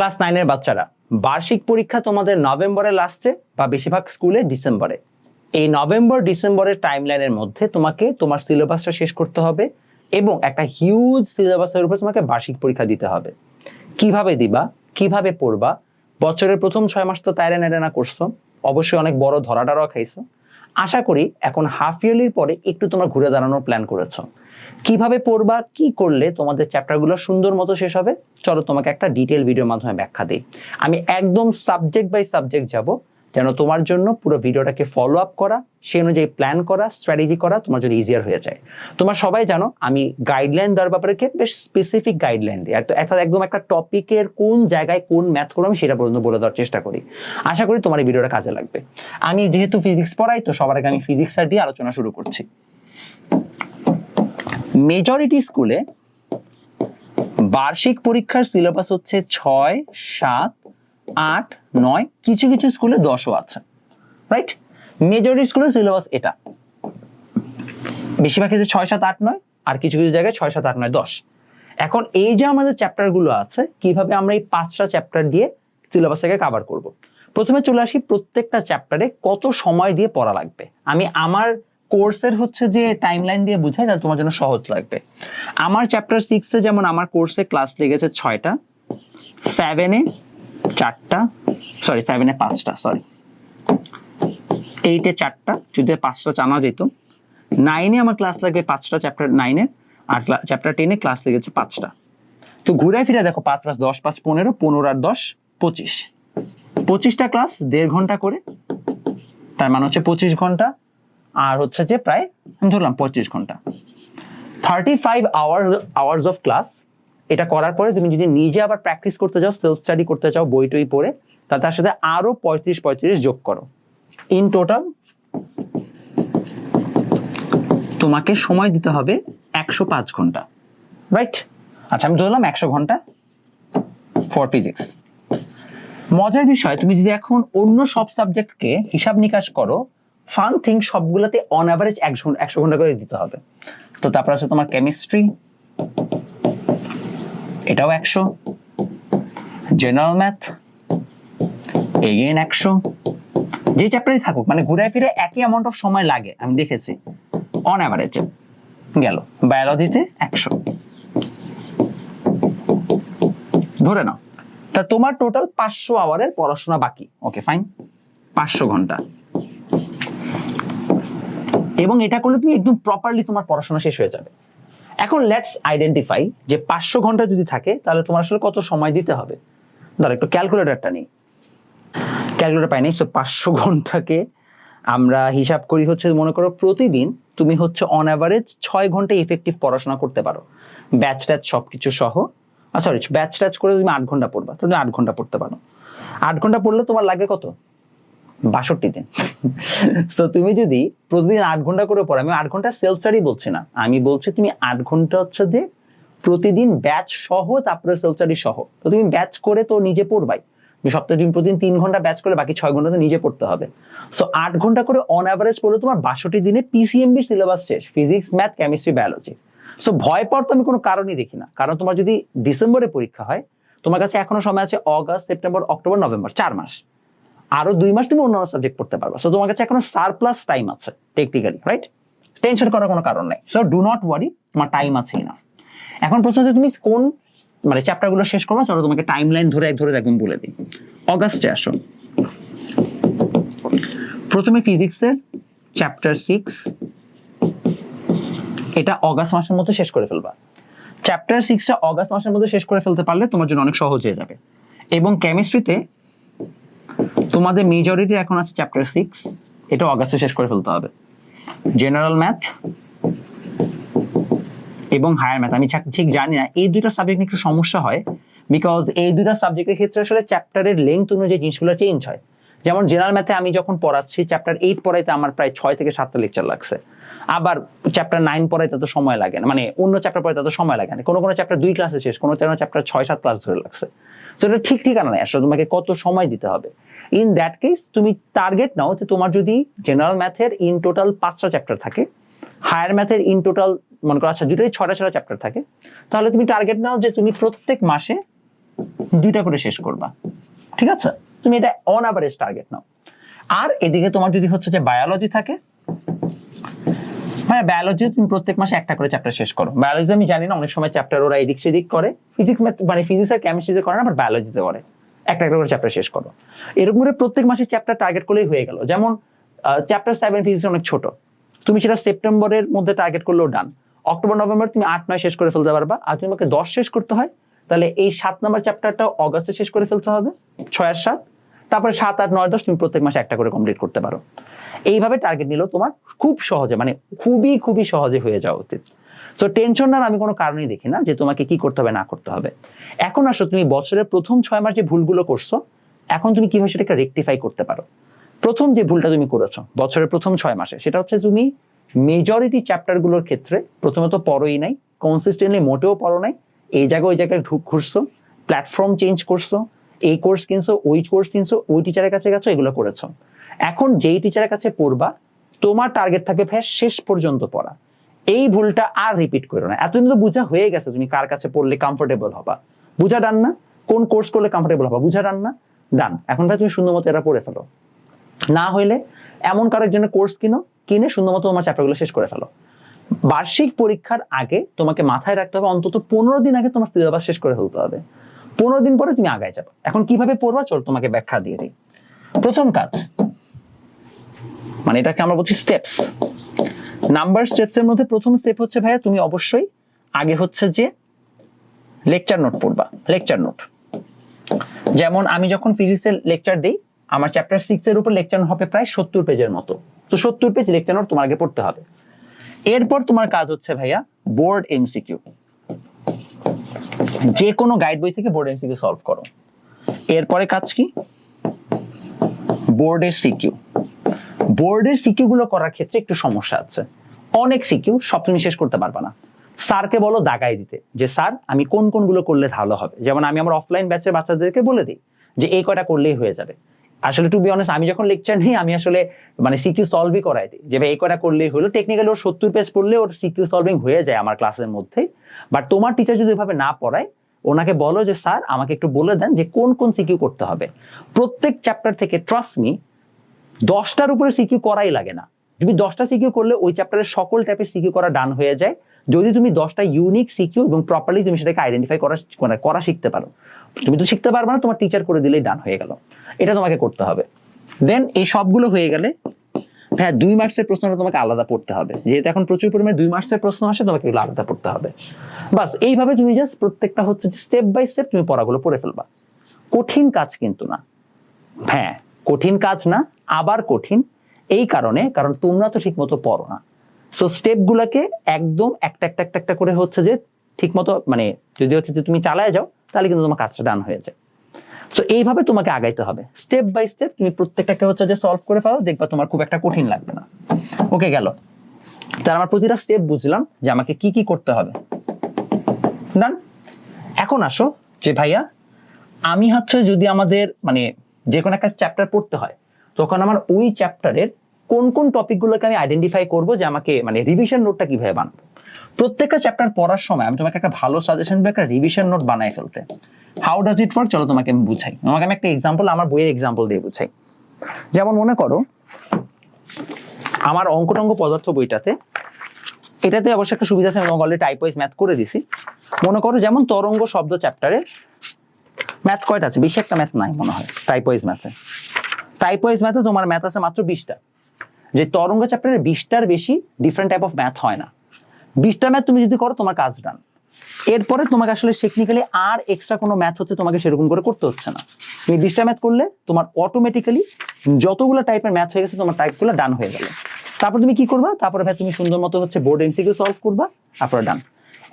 Class নাইনের বাচ্চারা। বার্ষিক পরীক্ষা তোমাদের নভেম্বরে লাস্টে বা বেশিরভাগ স্কুলে ডিসেম্বরে। এই নভেম্বর, ডিসেম্বরের টাইমলাইনের মধ্যে তোমাকে তোমার সিলেবাসটা শেষ করতে হবে এবং একটা হিউজ সিলেবাসের উপর তোমাকে বার্ষিক পরীক্ষা দিতে হবে। কীভাবে দিবা? কীভাবে পড়বা? বছরের প্রথম ছয় মাস তো তাইরা নেড়ে করছ। অবশ্যই অনেক বড় ধরাটারও খাইছো। আশা করি এখন হাফ ইয়ারলির পরে একটু তোমরা ঘুরে দাঁড়ানোর প্ল্যান করেছ। কীভাবে পড়বা, কি করলে তোমাদের চ্যাপ্টারগুলো সুন্দর মতো শেষ হবে, চলো তোমাকে একটা ডিটেল ভিডিওর মাধ্যমে ব্যাখ্যা দিই। আমি একদম সাবজেক্ট বাই সাবজেক্ট যাব যেন তোমার জন্য পুরো ভিডিওটাকে ফলো আপ করা সেই অনুযায়ী প্ল্যান করা স্ট্র্যাটেজি করা তোমার জন্য ইজিয়ার হয়ে যায়। তোমরা সবাই জানো, আমি গাইডলাইন দেওয়ার ব্যাপারে বেশ স্পেসিফিক গাইডলাইন দিই। একটা একটা একদম একটা টপিকের কোন জায়গায় কোন ম্যাথ করব আমি সেটা পর্যন্ত বলে দেওয়ার চেষ্টা করি। আশা করি তোমার এই ভিডিওটা কাজে লাগবে। আমি যেহেতু ফিজিক্স পড়াই, তো সবার আগে আমি ফিজিক্স আর দিয়ে আলোচনা শুরু করছি। মেজরিটি স্কুলে বার্ষিক পরীক্ষার সিলেবাস হচ্ছে ছয়, সাত আট, নয়, কিছু কিছু স্কুলে দশও আছে রাইট মেজরিটি স্কুলের সিলেবাস এটা। বেশিরভাগ ক্ষেত্রে ছয়, সাত, আট, নয়, আর কিছু কিছু জায়গায় ছয়, সাত, আট, নয়, দশ। এখন এই যে আমাদের চ্যাপ্টারগুলো আছে, কীভাবে আমরা এই পাঁচটা চ্যাপ্টার দিয়ে সিলেবাসটাকে কাভার করব? প্রথমে চলে আসি প্রত্যেকটা চ্যাপ্টারে কত সময় দিয়ে পড়া লাগবে। আমি আমার কোর্সের হচ্ছে যে টাইমলাইন দিয়ে বুঝাই, তাহলে তোমার জন্য সহজ লাগবে। আমার চ্যাপ্টার সিক্সে যেমন আমার কোর্সে ক্লাস লেগেছে ছয়টা সেভেনে চারটা সরি সেভেনে পাঁচটা সরি এইটে চারটা, যদি পাঁচটা জানা যেত। নাইনে আমার ক্লাস লাগবে পাঁচটা চ্যাপ্টার নাইনে আর চ্যাপ্টার টেনে ক্লাস লেগেছে পাঁচটা। তো ঘুরে ফিরে দেখো, পাঁচ পাঁচ দশ, পাঁচ পনেরো পনেরো আর দশ, পঁচিশ। পঁচিশটা ক্লাস দেড় ঘণ্টা করে। তার মানে হচ্ছে পঁচিশ ঘণ্টা, আর হচ্ছে যে প্রায়, আমি ধরলাম পঁচিশ ঘণ্টা। Thirty five hour hours of class এটা করার পরে তুমি যদি নিজে আবার প্র্যাকটিস করতে চাও সেলফ স্টাডি করতে চাও, বই টই পড়ে, তা তার সাথে আরও পঁয়ত্রিশ পঁয়ত্রিশ যোগ করো। ইন টোটাল তোমাকে সময় দিতে হবে একশো পাঁচ ঘণ্টা। রাইট আচ্ছা আমি ধরলাম একশো ঘণ্টা ফর ফিজিক্স মজার বিষয়, তুমি যদি এখন অন্য সব সাবজেক্টকে হিসাব নিকাশ করো ফান থিং সবগুলোতে অন অ্যাভারেজ একশো একশো ঘণ্টা করে দিতে হবে। তো তারপর আছে তোমার কেমিস্ট্রি এটাও একশো। জেনারেল ম্যাথ এগেন একশো। যে চ্যাপ্টারই থাকুক মানে ঘুরে ফিরে একই অ্যামাউন্ট অফ সময় লাগে, আমি দেখেছি। অন অ্যাভারেজে গেল বায়োলজিতে একশো। ধরে নাও, তা তোমার টোটাল পাঁচশো আওয়ারের পড়াশোনা বাকি। ওকে ফাইন পাঁচশো ঘণ্টা। এবং এটা করলে তুমি একদম প্রপারলি তোমার পড়াশোনা শেষ হয়ে যাবে। এখন লেটস আইডেন্টিফাই যে পাঁচশো ঘণ্টা যদি থাকে, তাহলে তোমার আসলে কত সময় দিতে হবে? ধর একটু ক্যালকুলেটরটা নেই। ক্যালকুলেটার পাইনি সো পাঁচশো ঘন্টাকে আমরা হিসাব করি হচ্ছে, মনে করো প্রতিদিন তুমি হচ্ছে অন অ্যাভারেজ ছয় ঘণ্টা ইফেক্টিভ পড়াশোনা করতে পারো। ব্যাচ ট্যাচ সব কিছু সহ সরি ব্যাচ ট্যাচ করে তুমি আট ঘণ্টা পড়বা, তুমি আট ঘণ্টা পড়তে পারো। আট ঘণ্টা পড়লে তোমার লাগে কত? বাষট্টি দিন। সো তুমি যদি প্রতিদিন আট ঘণ্টা করে পড়ো, আমি আট ঘণ্টা সেলফ স্টাডি বলছি না। আমি বলছি তুমি আট ঘণ্টা হচ্ছে যে প্রতিদিন ব্যাচ সহ, তারপরে সেলফ স্টাডি সহ। তো তুমি ব্যাচ করে তো নিজে পড়বাই। সপ্তাহে তুমি প্রতিদিন তিন ঘণ্টা ব্যাচ করে বাকি ছয় ঘণ্টা তো নিজে পড়তে হবে। সো আট ঘণ্টা করে অন অ্যাভারেজ পড়লে তোমার বাষট্টি দিনে পিসিএমবি সিলেবাস শেষ। Physics math chemistry biology so ভয় পাওয়ার তো আমি কোনো কারণই দেখি না। কারণ তোমার যদি ডিসেম্বরে পরীক্ষা হয়, তোমার কাছে এখনও সময় আছে অগাস্ট সেপ্টেম্বর অক্টোবর নভেম্বর চার মাস। আরও দুই মাস তুমি অন্যান্য সাবজেক্ট পড়তে পারবে। সো তোমার কাছে এখনও সারপ্লাস টাইম আছে টেকনিক্যালি রাইট টেনশন করার কোনো কারণ নেই। সো ডু নট ওয়ারি তোমার টাইম আছে না এখন প্রশ্ন হচ্ছে, তুমি কোন মানে চ্যাপ্টারগুলো শেষ করব? চলো তোমাকে টাইম লাইন ধরে এক ধরে একদম বলে দিই। অগাস্টে আসো। প্রথমে ফিজিক্সের চ্যাপ্টার সিক্স এটা অগাস্ট মাসের মধ্যে শেষ করে ফেলবা। চ্যাপ্টার সিক্সটা অগাস্ট মাসের মধ্যে শেষ করে ফেলতে পারলে তোমার জন্য অনেক সহজ হয়ে যাবে। এবং কেমিস্ট্রিতে তোমাদের মেজরিটি এখন আছে চ্যাপ্টার সিক্স এটা অগাস্টে শেষ করে ফেলতে হবে। জেনারেল ম্যাথ এবং হায়ার ম্যাথ আমি ঠিক- জানি না, এই দুইটা সাবজেক্ট একটু সমস্যা হয় বিকজ এই দুইটা সাবজেক্টের ক্ষেত্রে আসলে চ্যাপ্টারের লেন্থ অনুযায়ী জিনিসগুলো চেঞ্জ হয়। যেমন জেনারেল ম্যাথে আমি যখন পড়াচ্ছি চ্যাপ্টার এইট পড়াইতে আমার প্রায় ছয় থেকে সাতটা লেকচার লাগছে। আবার চ্যাপ্টার নাইন পড়াইতে তো সময় লাগে না মানে অন্য চ্যাপ্টার পড়াইতে তো সময় লাগে না। কোনো কোনো চ্যাপ্টার দুই ক্লাসে শেষ, কোনো কোনো চ্যাপ্টার ছয়, সাত ক্লাস ধরে লাগছে। তো এটা ঠিক ঠিকানা নেই, আসলে তোমাকে কত সময় দিতে হবে। ইন দ্যাট কেস তুমি টার্গেট নাও যে তোমার যদি জেনারেল ম্যাথের ইন টোটাল পাঁচটা চ্যাপ্টার থাকে হায়ার ম্যাথের ইন টোটাল মনে করো আচ্ছা দুটোই ছটা ছটা চ্যাপ্টার থাকে, তাহলে তুমি টার্গেট নাও যে তুমি প্রত্যেক মাসে দুইটা করে শেষ করবা। ঠিক আছে? তুমি এটা অন অ্যাভারেজ টার্গেট নাও। আর এদিকে তোমার যদি হচ্ছে যে বায়োলজি থাকে হ্যাঁ বায়োলজি তুমি প্রত্যেক মাসে একটা করে চ্যাপ্টার শেষ করো। বায়োলজি আমি জানি না, অনেক সময় চ্যাপ্টার ওরা এদিক সেদিক করে। ফিজিক্স মানে ফিজিক্স আর কেমিস্ট্রিতে করে না বায়োলজিতে করে। একটা একটা করে চ্যাপ্টার শেষ করো। এরকম করে প্রত্যেক মাসে চ্যাপ্টার টার্গেট করলেই হয়ে গেল। যেমন চ্যাপ্টার সেভেন ফিজিক্স অনেক ছোট। তুমি সেটা সেপ্টেম্বরের মধ্যে টার্গেট করলেও ডান অক্টোবর, নভেম্বর তুমি আট, নয় শেষ করে ফেলতে পারবা। আর তুমি আমাকে দশ শেষ করতে হয়, তাহলে এই সাত নম্বর চ্যাপ্টারটা অগাস্টে শেষ করে ফেলতে হবে। ছয় আর সাত তারপরে সাত আট, নয়, দশ, তুমি প্রত্যেক মাসে একটা করে কমপ্লিট করতে পারো। এইভাবে টার্গেট নিলেও তোমার খুব সহজে মানে খুবই খুবই সহজে হয়ে যাওয়া উচিত। সো টেনশন না আমি কোনো কারণেই দেখি না যে তোমাকে কি করতে হবে, না করতে হবে। এখন আসো, তুমি বছরের প্রথম ছয় মাস যে ভুলগুলো করছ, এখন তুমি কীভাবে সেটাকে রেকটিফাই করতে পারো? প্রথম যে ভুলটা তুমি করেছ বছরের প্রথম ছয় মাসে, সেটা হচ্ছে তুমি মেজরিটি চ্যাপ্টারগুলোর ক্ষেত্রে প্রথমত পড়োই নাই কনসিস্টেন্টলি মোটেও পড়ো নাই, এই জায়গায় ওই জায়গায় ঘুরছো প্ল্যাটফর্ম চেঞ্জ করছ এই কোর্স কিনছো, ওই কোর্স কিনছো, ওই টিচারের কাছে গেছো, এগুলো করেছ। এখন যেই টিচারের কাছে পড়বা, তোমার টার্গেট থাকবে ভাই শেষ পর্যন্ত পড়া। এই ভুলটা আর রিপিট করো না। এতদিন তো বোঝা হয়ে গেছে তুমি কার কাছে পড়লে কমফোর্টেবল হবা। বুঝা ডান না? কোন কোর্স করলে কমফোর্টেবল হবা? বুঝা ডান না? ডান এখন ভাই তুমি সুন্দর মতো এটা পড়ে ফেলো। না হইলে এমন কারোর জন্য কোর্স কিনো, কিনে সুন্দর মতো তোমার চ্যাপ্টারগুলো শেষ করে ফেলো। বার্ষিক পরীক্ষার আগে তোমাকে মাথায় রাখতে হবে, অন্তত পনেরো দিন আগে তোমার সিলেবাস শেষ করে ফেলতে হবে। পনেরো দিন পরে তুমি আগায় যাবে। এখন কীভাবে পড়বা? চল তোমাকে ব্যাখ্যা দিয়ে দিই। প্রথম কাজ মানে এটাকে আমরা বলছি স্টেপস নাম্বার স্টেপস এর মধ্যে প্রথম স্টেপ হচ্ছে, ভাইয়া, তুমি অবশ্যই আগে হচ্ছে যে লেকচার নোট পড়বা। লেকচার নোট যেমন আমি যখন ফিজিক্সের লেকচার দিই, আমার চ্যাপ্টার সিক্স এর উপর লেকচার হবে প্রায় সত্তর পেজের মতো। তো সত্তর পেজ লেকচার নোট তোমার আগে পড়তে হবে। এরপর তোমার কাজ হচ্ছে, ভাইয়া বোর্ড এমসিকিউ যে কোনো গাইড বই থেকে বোর্ড এমসিকিউ সলভ করো। এরপরে কাজ কি? বোর্ডের সিকিউ বোর্ডের সিকিউ গুলো করার ক্ষেত্রে একটু সমস্যা আছে। অনেক সিকিউ সব তুমি শেষ করতে পারবা না। স্যারকে বলো দাগাই দিতে যে, স্যার, আমি কোন কোনগুলো করলে ভালো হবে? যেমন আমি আমার অফলাইন ব্যাচের বাচ্চাদেরকে বলে দিই যে, এই কয়টা করলেই হয়ে যাবে। আসলে টু বি অনেস্ট আমি যখন লেকচার নিই, আমি আসলে মানে সিকিউ সলভই করাই দিই। যে এই কয়টা করলেই হলো। টেকনিক্যালি ওর সত্তর পেজ পড়লে ওর সিকিউ সলভিং হয়ে যায় আমার ক্লাসের মধ্যে বাট তোমার টিচার যদি এভাবে না পড়ায়, ওনাকে বলো যে, স্যার, আমাকে একটু বলে দেন যে, কোন কোন সিকিউ করতে হবে? প্রত্যেক চ্যাপ্টার থেকে ট্রাস্ট মি দশটার উপরে সিকিউ করাই লাগে না। তুমি দশটা সিকিউ করলে, ওই চ্যাপ্টারের সকল টাইপের সিকিউ করা ডান হয়ে যায়। যদি তুমি দশটা ইউনিক সিকিউ এবং প্রপারলি তুমি সেটাকে আইডেন্টিফাই করা মানে করা শিখতে পারো। তুমি তো শিখতে পারবে না, তোমার টিচার করে দিলেই ডান হয়ে গেল। এটা তোমাকে করতে হবে। দেন এই সবগুলো হয়ে গেলে হ্যাঁ দুই মার্কসের প্রশ্নটা তোমাকে আলাদা পড়তে হবে। যেহেতু এখন প্রচুর পরিমাণে দুই মার্কসের প্রশ্ন আসে, তোমাকে এগুলো আলাদা পড়তে হবে। বাস, এইভাবে তুমি জাস্ট প্রত্যেকটা হচ্ছে স্টেপ বাই স্টেপ তুমি পড়াগুলো পড়ে ফেলবা। কঠিন কাজ কিন্তু না। হ্যাঁ কঠিন কাজ না, আবার কঠিন। এই কারণে, কারণ তোমরা তো ঠিক মতো পড়ো না। সো স্টেপ গুলাকে একদম একটা একটা একটা একটা করে হচ্ছে যে ঠিক মতো মানে যদি হচ্ছে যে তুমি চালায় যাও তাহলে কিন্তু তোমার কাজটা ডান হয়ে যায়। সো এইভাবে তোমাকে আগাইতে হবে। স্টেপ বাই স্টেপ তুমি প্রত্যেকটাকে হচ্ছে যে সলভ করে পাও দেখবা তোমার খুব একটা কঠিন লাগবে না। ওকে গেল। তার আমার প্রতিটা স্টেপ বুঝলাম যে আমাকে কি কি করতে হবে। ডান এখন আসো যে ভাইয়া, আমি হচ্ছে যদি আমাদের মানে যে কোনো একটা চ্যাপ্টার পড়তে হয়, তখন আমার ওই চ্যাপ্টারের কোন কোন টপিকগুলোকে আমি আইডেন্টিফাই করব যে আমাকে মানে রিভিশন নোটটা কীভাবে বানাবো? প্রত্যেকটা চ্যাপ্টার পড়ার সময় আমি তোমাকে একটা ভালো সাজেশন বা একটা রিভিশন নোট বানাই ফেলতে। হাউ ডাজ ইট ওয়ার্ক চলো তোমাকে আমি বুঝাই। তোমাকে আমি একটা এক্সাম্পল আমার বইয়ের এক্সাম্পল দিয়ে বুঝাই। যেমন মনে করো, আমার অঙ্ক টঙ্ক পদার্থ বইটাতে, এটাতে অবশ্য একটা সুবিধা আছে, আমি অলরেডি টাইপ ওয়াইজ ম্যাথ করে দিছি। মনে করো যেমন তরঙ্গ শব্দ চ্যাপ্টারে ম্যাথ কয়টা আছে? বেশি একটা ম্যাথ নাই মনে হয় টাইপ ওয়াইজ ম্যাথে টাইপ ওয়াইজ ম্যাথে তোমার ম্যাথ আছে মাত্র বিশটা। যে তরঙ্গ চ্যাপ্টারে বিশটার বেশি ডিফারেন্ট টাইপ অফ ম্যাথ হয় না। বিশটা ম্যাথ তুমি যদি করো, তোমার কাজ ডান এরপরে তোমাকে আসলে টেকনিক্যালি আর এক্সট্রা কোনো ম্যাথ হচ্ছে তোমাকে সেরকম করে করতে হচ্ছে না। তুমি বিশটা ম্যাথ করলে তোমার অটোমেটিক্যালি যতগুলো টাইপের ম্যাথ হয়ে গেছে, তোমার টাইপগুলো ডান হয়ে গেল তারপর তুমি কি করবা? তারপরে ভাই, তুমি সুন্দর মতো হচ্ছে বোর্ড এমসিকিউ সলভ করবা, তারপরে ডান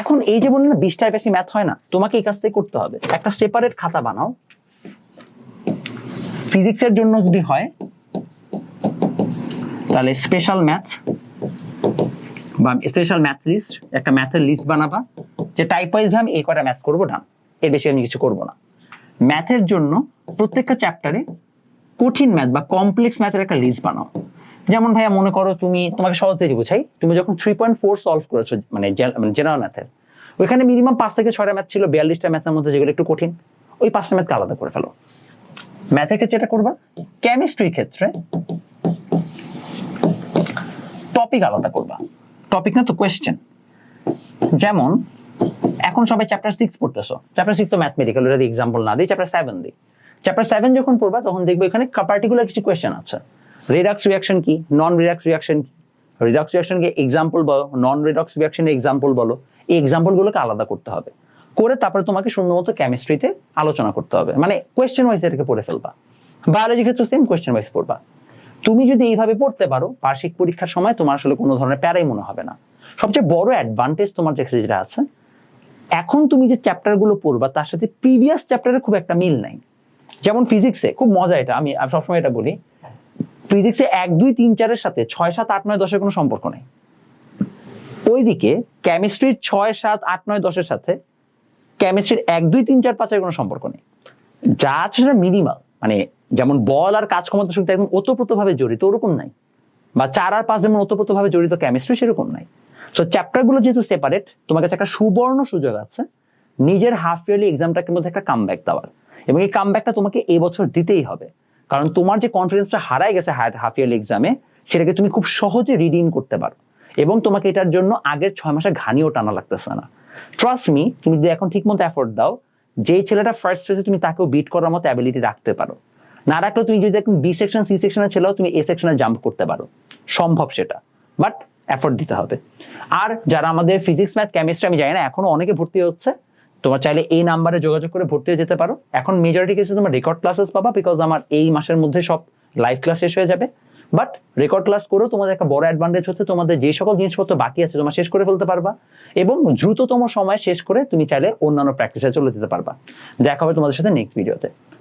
এখন এই যে বললে না বিশটার বেশি ম্যাথ হয় না, তোমাকে এই কাজটাই করতে হবে। একটা সেপারেট খাতা বানাও। ফিজিক্সের জন্য যদি হয়, তাহলে স্পেশাল ম্যাথ বা স্পেশাল ম্যাথ লিস্ট একটা ম্যাথের লিস্ট বানাবা, যে টাইপ ওয়াইজ আমি এই কটা ম্যাথ করব, ডান। এর বেশি আমি কিছু করব না। ম্যাথের জন্য প্রত্যেকটা চ্যাপ্টারে কঠিন ম্যাথ বা কমপ্লেক্স ম্যাথের একটা লিস্ট বানাও। যেমন ভাইয়া মনে করো তুমি, তোমাকে সহজ থেকে বুঝাই, তুমি যখন থ্রি পয়েন্ট ফোর সলভ করেছ মানে জেনারেল ম্যাথের ওইখানে মিনিমাম পাঁচ থেকে ছয়টা ম্যাথ ছিল, বিয়াল্লিশটা ম্যাথের মধ্যে যেগুলো একটু কঠিন, ওই পাঁচটা ম্যাথকে আলাদা করে ফেলো। ম্যাথের ক্ষেত্রে এটা করবা কেমিস্ট্রির ক্ষেত্রে টপিক আলাদা করবা। টপিক না তো কোয়েশ্চেন যেমন, এখন সবাই চ্যাপ্টার সিক্স পড়তেছো। চ্যাপ্টার সিক্স তো ম্যাথমেটিক্যাল যদি এক্সাম্পল না দিই চ্যাপ্টার সেভেন দিই। চ্যাপ্টার সেভেন যখন পড়বা, তখন দেখবে এখানে পার্টিকুলার কিছু কোয়েশ্চেন আছে। রিডাক্স রিয়াকশন কি? নন রিডাক্স রিয়াকশন কি রিডাক্স রিয়াকশনকে এক্সাম্পল বলো নন রিডাক্স রিয়াকশনের এক্সাম্পল বলো। এই এক্সাম্পলগুলোকে আলাদা করতে হবে। করে তারপরে তোমাকে সুন্দর মতো কেমিস্ট্রিতে আলোচনা করতে হবে। মানে কোয়েশ্চেন ওয়াইজ এটাকে পড়ে ফেলবা। বায়োলজি ক্ষেত্রে সেম কোয়েশ্চেন ওয়াইজ পড়বা। তুমি যদি এইভাবে পড়তে পারো, বার্ষিক পরীক্ষার সময় তোমার আসলে কোনো ধরনের প্যারাই মনে হবে না। সবচেয়ে বড় অ্যাডভান্টেজ তোমার যে যেটা আছে, এখন তুমি যে চ্যাপ্টারগুলো পড়বা, তার সাথে প্রিভিয়াস চ্যাপ্টারের খুব একটা মিল নাই। যেমন ফিজিক্সে খুব মজা এটা, আমি সবসময় এটা বলি। ফিজিক্সে এক, দুই, তিন, চারের সাথে ছয়, সাত, আট, নয়, দশের কোনো সম্পর্ক নেই। ওইদিকে কেমিস্ট্রির ছয়, সাত, আট, নয়, দশের সাথে কেমিস্ট্রির এক, দুই, তিন, চার, পাঁচের কোনো সম্পর্ক নেই। যা আছে সেটা মিনিমাল মানে যেমন বল আর কাজ ক্ষমতা শক্তি একদম ওতপ্রোতভাবে জড়িত, ওরকম নাই। বা চার আর পাঁচ যেমন ওতপ্রোতভাবে জড়িত কেমিস্ট্রি সেরকম নাই। সো চ্যাপ্টারগুলো যেহেতু সেপারেট তোমার কাছে একটা সুবর্ণ সুযোগ আছে, নিজের হাফ ইয়ারলি এক্সামটার মধ্যে একটা কাম দেওয়ার। এবং এই কাম তোমাকে এই বছর দিতেই হবে। কারণ তোমার যে কনফিডেন্সটা হারাই গেছে হাফ ইয়ারলি এক্সামে সেটাকে তুমি খুব সহজে রিডিম করতে পারো। এবং তোমাকে এটার জন্য আগের ছয় মাসে ঘানিও টানা লাগতেছে না। ট্রাস্ট মি তুমি যদি এখন ঠিক মতো এফোর্ট দাও, যেই ছেলেটা ফার্স্ট ফেজে তুমি তাকেও বিট করার মতো অ্যাবিলিটি রাখতে পারো। না রাখলেও তুমি যদি এখন বি সেকশন সি সেকশনের ছেলেও তুমি এ সেকশনে জাম্প করতে পারো। সম্ভব সেটা। বাট এফোর্ট দিতে হবে। আর যারা আমাদের ফিজিক্স ম্যাথ কেমিস্ট্রি আমি জানি না, এখনও অনেকে ভর্তি হচ্ছে। তোমার চাইলে এই নাম্বারে যোগাযোগ করে ভর্তি যেতে পারো। এখন মেজরিটি কেসে তোমার রেকর্ড ক্লাসেস পাবা বিকজ আমার এই মাসের মধ্যে সব লাইভ ক্লাস শেষ হয়ে যাবে। বাট রেকর্ড ক্লাস করেও তোমাদের একটা বড় অ্যাডভান্টেজ হচ্ছে, তোমাদের যে সকল জিনিসপত্র বাকি আছে, তোমার শেষ করে ফেলতে পারবা। এবং দ্রুততম সময় শেষ করে তুমি চাইলে অন্যান্য প্র্যাকটিসে চলে যেতে পারবা। দেখা হবে তোমাদের সাথে নেক্সট ভিডিওতে